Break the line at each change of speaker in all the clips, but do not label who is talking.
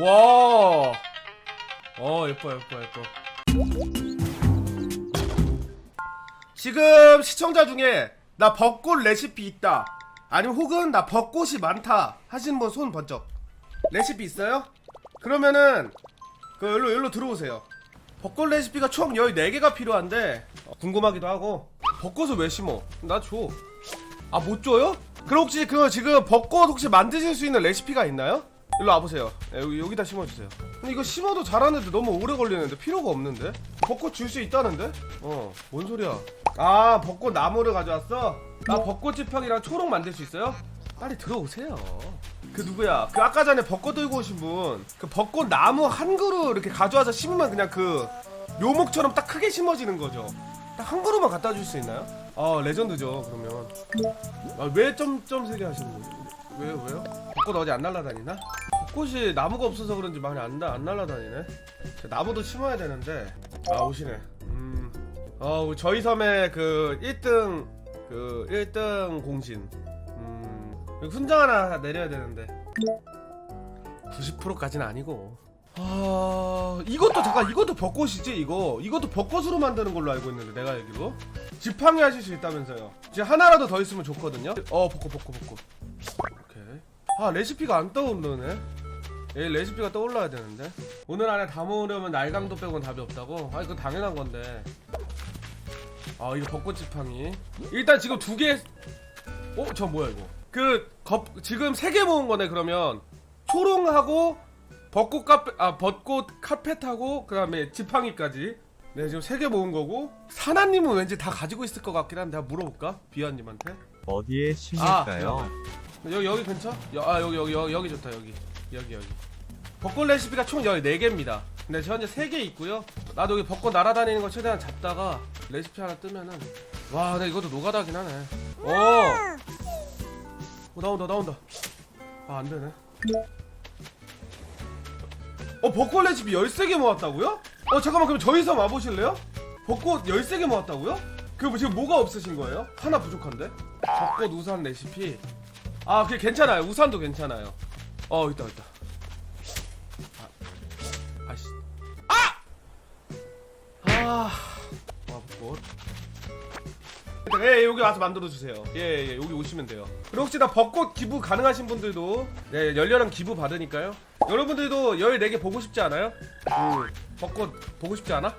와. 어 예뻐 예뻐 예뻐. 지금 시청자 중에 나 벚꽃 레시피 있다. 아니면 혹은 나 벚꽃이 많다 하시는 분손 번쩍. 레시피 있어요? 그러면은 그 일로 일로 들어오세요. 벚꽃 레시피가 총 14개가 필요한데 어, 궁금하기도 하고 벚꽃을 왜 심어? 나 줘. 아 못 줘요? 그럼 혹시 그 지금 벚꽃 혹시 만드실 수 있는 레시피가 있나요? 일로 와보세요. 예, 여기, 여기다 심어주세요. 근데 이거 심어도 잘하는데 너무 오래 걸리는데 필요가 없는데? 벚꽃 줄 수 있다는데? 어, 뭔 소리야? 아, 벚꽃 나무를 가져왔어? 나 벚꽃 지팡이랑 초록 만들 수 있어요? 빨리 들어오세요. 그 누구야? 그 아까 전에 벚꽃 들고 오신 분, 그 벚꽃 나무 한 그루 이렇게 가져와서 심으면 그냥 그 묘목처럼 딱 크게 심어지는 거죠. 딱 한 그루만 갖다 줄 수 있나요? 아, 레전드죠. 그러면. 아, 왜 점점 세게 하시는 거예요? 왜요, 왜요? 벚꽃 어디 안 날라다니나? 벚꽃이 나무가 없어서 그런지 많이 안, 나- 안 날라다니네. 나무도 심어야 되는데. 아, 오시네. 음. 어, 저희 섬의 그 1등, 그 1등 공신. 음. 훈장 하나 내려야 되는데. 90%까지는 아니고. 아, 이것도 잠깐 이것도 벚꽃이지 이거. 이것도 벚꽃으로 만드는 걸로 알고 있는데 내가 알기로. 지팡이 하실 수 있다면서요. 지금 하나라도 더 있으면 좋거든요. 어, 벚꽃 벚꽃 벚꽃. 오케이. 아, 레시피가 안 떠오르네. 얘 레시피가 떠올라야 되는데. 오늘 안에 다 모으려면 날강도 빼고는 답이 없다고. 아, 이거 당연한 건데. 아, 이거 벚꽃 지팡이. 일단 지금 두 개. 어, 저 뭐야 이거? 그 겁, 지금 세 개 모은 거네 그러면 초롱하고 벚꽃 카페 아 벚꽃 카펫하고 그 다음에 지팡이까지 네 지금 세 개 모은 거고 사나님은 왠지 다 가지고 있을 것 같긴 한데 한번 물어볼까 비아님한테
어디에
아
심을까요?
여기 여기 근처 여, 아 여기 여기 여기 여기 좋다 여기 여기 여기 벚꽃 레시피가 총 14개입니다 근데 현재 3개 있고요 나도 여기 벚꽃 날아다니는 거 최대한 잡다가 레시피 하나 뜨면은 와 근데 이것도 노가다긴 하네 오 어, 나온다 나온다 아 안되네 어 벚꽃 레시피 13개 모았다고요? 어 잠깐만 그럼 저희 섬 와보실래요? 벚꽃 13개 모았다고요? 그 지금 뭐가 없으신 거예요? 하나 부족한데? 벚꽃 우산 레시피 아 그게 괜찮아요 우산도 괜찮아요 어 있다 있다 아, 아씨 아! 아! 아 벚꽃 예, 예, 여기 와서 만들어주세요. 예, 예, 여기 오시면 돼요. 그리고 혹시 나 벚꽃 기부 가능하신 분들도 네, 열렬한 기부 받으니까요. 여러분들도 14개 보고 싶지 않아요? 음, 벚꽃 보고 싶지 않아?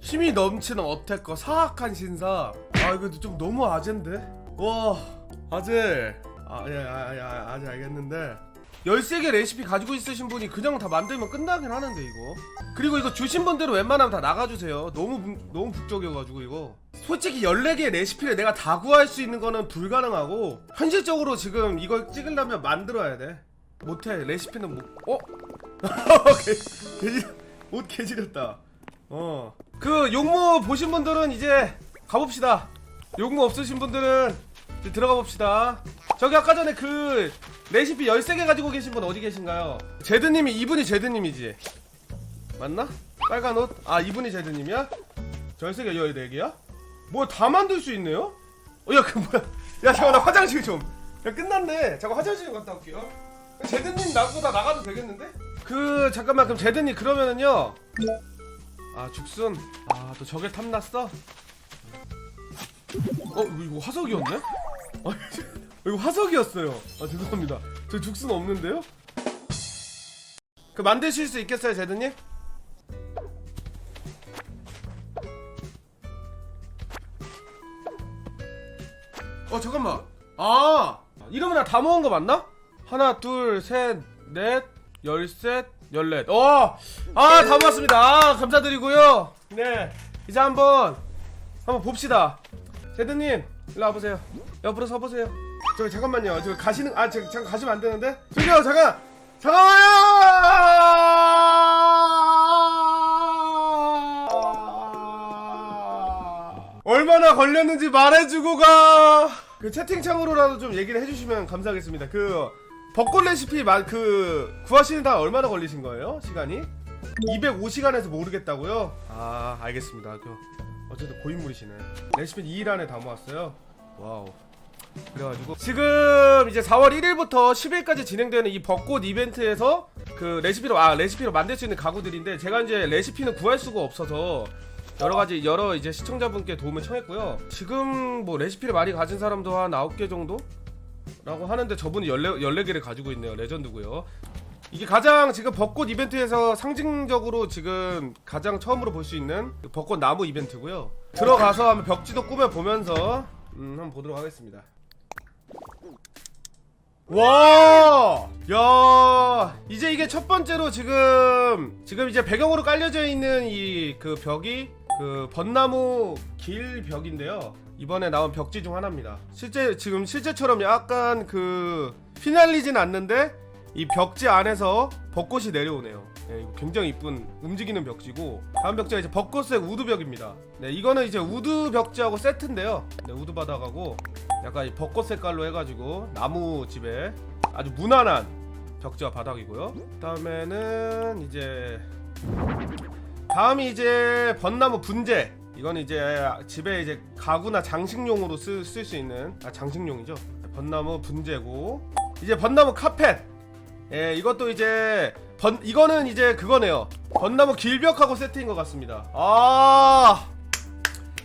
힘이 넘치는 어태커 사악한 신사 아 이거 좀 너무 아재인데? 와 아재 아예 아, 예, 아, 아재 알겠는데 13개 레시피 가지고 있으신 분이 그냥 다 만들면 끝나긴 하는데 이거 그리고 이거 주신 분들은 웬만하면 다 나가주세요 너무 북- 너무 북적여가지고 이거 솔직히 14개 레시피를 내가 다 구할 수 있는 거는 불가능하고 현실적으로 지금 이걸 찍으려면 만들어야 돼 못해 레시피는 못 어? 개- 개지 옷 개지렸다 어. 그 용무 보신 분들은 이제 가봅시다. 용무 없으신 분들은 이제 들어가 봅시다. 저기 아까 전에 그 레시피 13개 가지고 계신 분 어디 계신가요? 제드님이 이분이 제드님이지. 맞나? 빨간 옷? 아 이분이 제드님이야? 저 13개 14개야? 뭐다 만들 수 있네요? 어, 야, 그 뭐야. 야, 잠깐, 나 화장실 좀. 야, 끝났네. 잠깐 화장실 좀 갔다 올게요. 제드님 나보다 나가도 되겠는데? 그, 잠깐만, 그럼 제드님 그러면은요. 아 죽순 아 또 저게 탐났어? 어 이거 화석이었네? 아 이거 화석이었어요. 아 죄송합니다. 저 죽순 없는데요? 그 만드실 수 있겠어요 제드님? 어 잠깐만. 아! 이러면 나 다 모은 거 맞나? 하나 둘 셋 넷 열셋 열넷. 어 아다 모았습니다. 아 감사드리고요. 네. 이제 한번 한번 봅시다. 제드님 일로 와보세요. 옆으로 서보세요 저기 잠깐만요 저 가시는 아 저, 잠깐 가시면 안 되는데 저기요 잠깐 잠깐만요 얼마나 걸렸는지 말해주고 가. 그 채팅창으로라도 좀 얘기를 해주시면 감사하겠습니다. 그 벚꽃 레시피 마, 그 구하시는 다 얼마나 걸리신 거예요? 시간이? 205시간에서 모르겠다고요? 아 알겠습니다. 그 어쨌든 고인물이시네. 레시피 2일 안에 다 모았어요. 와우. 그래가지고 지금 이제 4월 1일부터 10일까지 진행되는 이 벚꽃 이벤트에서 그 레시피로 아 레시피로 만들 수 있는 가구들인데 제가 이제 레시피는 구할 수가 없어서 여러 가지 여러 이제 시청자분께 도움을 청했고요. 지금 뭐 레시피를 많이 가진 사람도 한 9개 정도? 라고 하는데 저분이 14, 14개를 가지고 있네요. 레전드고요. 이게 가장 지금 벚꽃 이벤트에서 상징적으로 지금 가장 처음으로 볼 수 있는 그 벚꽃 나무 이벤트고요. 들어가서 한번 벽지도 꾸며 보면서 음, 한번 보도록 하겠습니다. 와! 야! 이제 이게 첫 번째로 지금 지금 이제 배경으로 깔려져 있는 이 그 벽이 그 벚나무 길 벽인데요. 이번에 나온 벽지 중 하나입니다. 실제 지금 실제처럼 약간 그 휘날리진 않는데 이 벽지 안에서 벚꽃이 내려오네요. 네, 굉장히 이쁜 움직이는 벽지고 다음 벽지가 이제 벚꽃색 우드 벽입니다. 네, 이거는 이제 우드 벽지하고 세트인데요. 네, 우드 바닥하고 약간 이 벚꽃 색깔로 해가지고 나무 집에 아주 무난한 벽지와 바닥이고요. 그다음에는 이제 다음이 이제 벚나무 분재. 이건 이제 집에 이제 가구나 장식용으로 쓸 수 있는 아 장식용이죠. 벚나무 분재고 이제 벚나무 카펫. 예, 이것도 이제 번 이거는 이제 그거네요. 벚나무 길벽하고 세트인 것 같습니다. 아.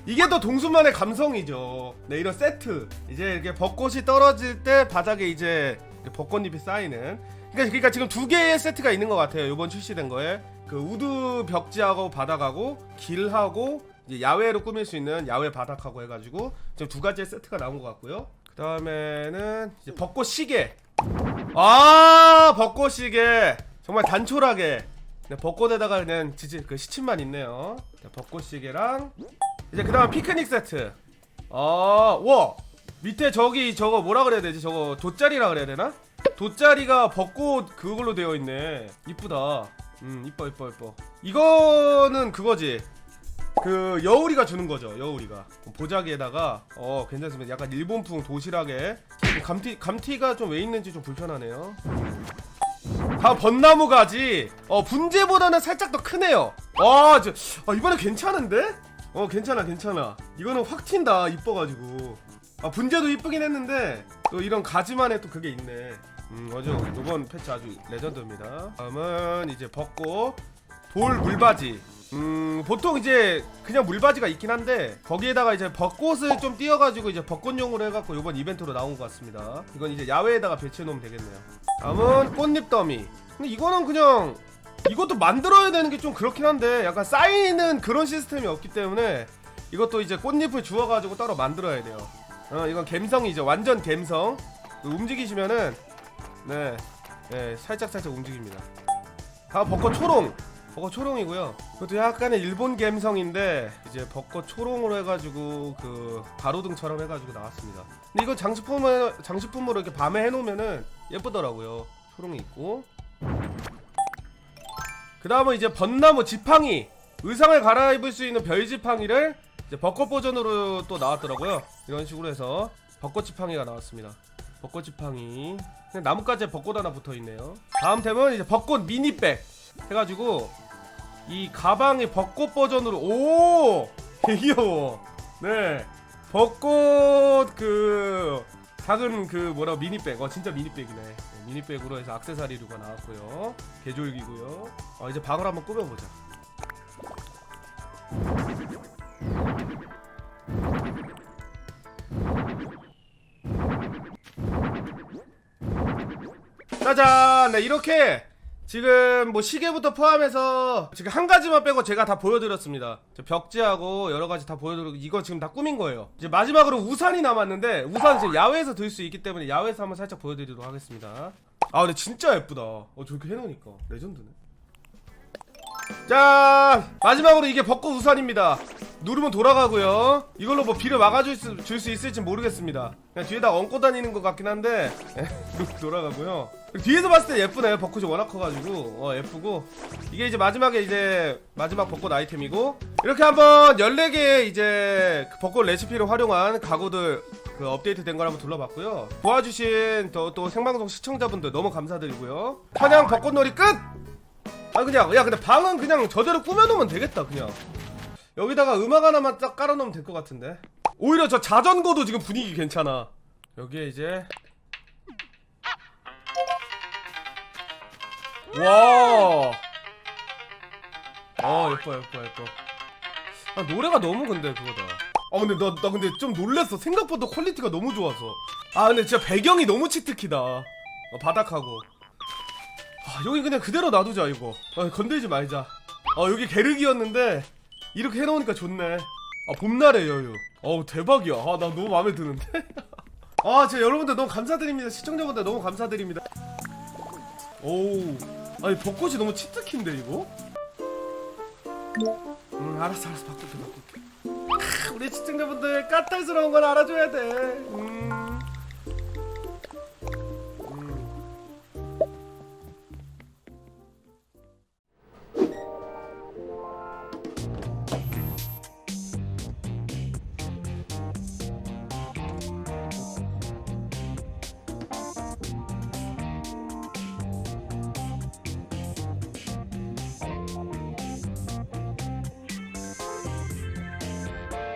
이게 더 동수만의 감성이죠. 네, 이런 세트. 이제 이렇게 벚꽃이 떨어질 때 바닥에 이제 벚꽃잎이 쌓이는. 그러니까, 그러니까 지금 두 개의 세트가 있는 것 같아요. 이번 출시된 거에 그 우드 벽지하고 바닥하고 길하고 이제 야외로 꾸밀 수 있는 야외 바닥하고 해가지고 지금 두 가지의 세트가 나온 것 같고요. 그 다음에는 벚꽃 시계. 아 벚꽃 시계 정말 단촐하게 그냥 벚꽃에다가 그냥 지지 그 시침만 있네요. 자, 벚꽃 시계랑 이제 그 다음 피크닉 세트. 아, 와 밑에 저기 저거 뭐라 그래야 되지? 저거 돗자리라 그래야 되나? 돗자리가 벚꽃 그걸로 되어 있네. 이쁘다. 음, 이뻐 이뻐 이뻐. 이거는 그거지. 그 여우리가 주는 거죠. 여우리가 보자기에다가 어 괜찮습니다. 약간 일본풍 도시락에 감티 감티가 좀 왜 있는지 좀 불편하네요. 다음 벚나무 가지. 어 분재보다는 살짝 더 크네요. 와, 저 아, 이번에 괜찮은데? 어 괜찮아 괜찮아. 이거는 확 튄다 이뻐가지고. 아 분재도 이쁘긴 했는데 또 이런 가지만의 또 그게 있네. 음 맞아. 이번 패치 아주 레전드입니다. 다음은 이제 벚꽃 돌 물바지. 음 보통 이제 그냥 물바지가 있긴 한데 거기에다가 이제 벚꽃을 좀 띄워가지고 이제 벚꽃용으로 해갖고 이번 이벤트로 나온 것 같습니다. 이건 이제 야외에다가 배치해 놓으면 되겠네요. 다음은 꽃잎 더미. 근데 이거는 그냥 이것도 만들어야 되는 게 좀 그렇긴 한데 약간 쌓이는 그런 시스템이 없기 때문에 이것도 이제 꽃잎을 주워가지고 따로 만들어야 돼요. 어 이건 갬성이죠. 완전 갬성. 움직이시면은 네, 네 살짝 살짝 움직입니다. 다음 벚꽃 초롱. 벚꽃 초롱이고요. 그것도 약간의 일본 갬성인데 이제 벚꽃 초롱으로 해가지고 그 가로등처럼 해가지고 나왔습니다. 근데 이거 장식품을 장식품으로 이렇게 밤에 해놓으면은 예쁘더라고요. 초롱이 있고. 그 다음은 이제 벚나무 지팡이 의상을 갈아입을 수 있는 별 지팡이를 이제 벚꽃 버전으로 또 나왔더라고요. 이런 식으로 해서 벚꽃 지팡이가 나왔습니다. 벚꽃 지팡이. 나뭇가지에 벚꽃 하나 붙어 있네요. 다음 템은 이제 벚꽃 미니백 해가지고 이 가방이 벚꽃 버전으로 오! 귀여워. 네. 벚꽃 그 작은 그 뭐라 미니백. 어 진짜 미니백이네. 네, 미니백으로 해서 악세사리류가 나왔고요. 개졸기고요. 어 이제 방을 한번 꾸며보자. 짜잔! 네 이렇게 지금 뭐 시계부터 포함해서 지금 한 가지만 빼고 제가 다 보여드렸습니다. 저 벽지하고 여러 가지 다 보여드리고 이거 지금 다 꾸민 거예요. 이제 마지막으로 우산이 남았는데 우산 지금 야외에서 들 수 있기 때문에 야외에서 한번 살짝 보여드리도록 하겠습니다. 아 근데 진짜 예쁘다. 어 저렇게 해놓으니까 레전드네. 자 마지막으로 이게 벚꽃 우산입니다. 누르면 돌아가고요. 이걸로 뭐 비를 막아줄 수, 줄 수 있을지 모르겠습니다. 그냥 뒤에다 얹고 다니는 것 같긴 한데 돌아가고요. 뒤에서 봤을 때 예쁘네. 벚꽃이 워낙 커가지고 어 예쁘고 이게 이제 마지막에 이제 마지막 벚꽃 아이템이고 이렇게 한번 14개 이제 그 벚꽃 레시피를 활용한 가구들 그 업데이트 된 걸 한번 둘러봤고요. 도와주신 또, 또 생방송 시청자분들 너무 감사드리고요. 천양 벚꽃놀이 끝! 아 그냥 야 근데 방은 그냥 저대로 꾸며놓으면 되겠다 그냥 여기다가 음악 하나만 딱 깔아놓으면 될 것 같은데 오히려 저 자전거도 지금 분위기 괜찮아 여기에 이제 와. 어 예뻐 예뻐 예뻐. 아, 노래가 너무 근데 그거다. 아 근데 나, 나 근데 좀 놀랬어. 생각보다 퀄리티가 너무 좋아서. 아 근데 진짜 배경이 너무 치트키다. 어, 바닥하고. 아 여기 그냥 그대로 놔두자 이거. 아, 건들지 말자. 아 여기 게르기였는데 이렇게 해놓으니까 좋네. 아 봄날의 여유. 어우 대박이야. 아 나 너무 마음에 드는데. 아 진짜 여러분들 너무 감사드립니다. 시청자분들 너무 감사드립니다. 오우. 아니 벚꽃이 너무 치트키인데 이거? 음 알았어 알았어 바꿀게 바꿀게 크, 우리 시청자분들 까탈스러운 건 알아줘야 돼 음.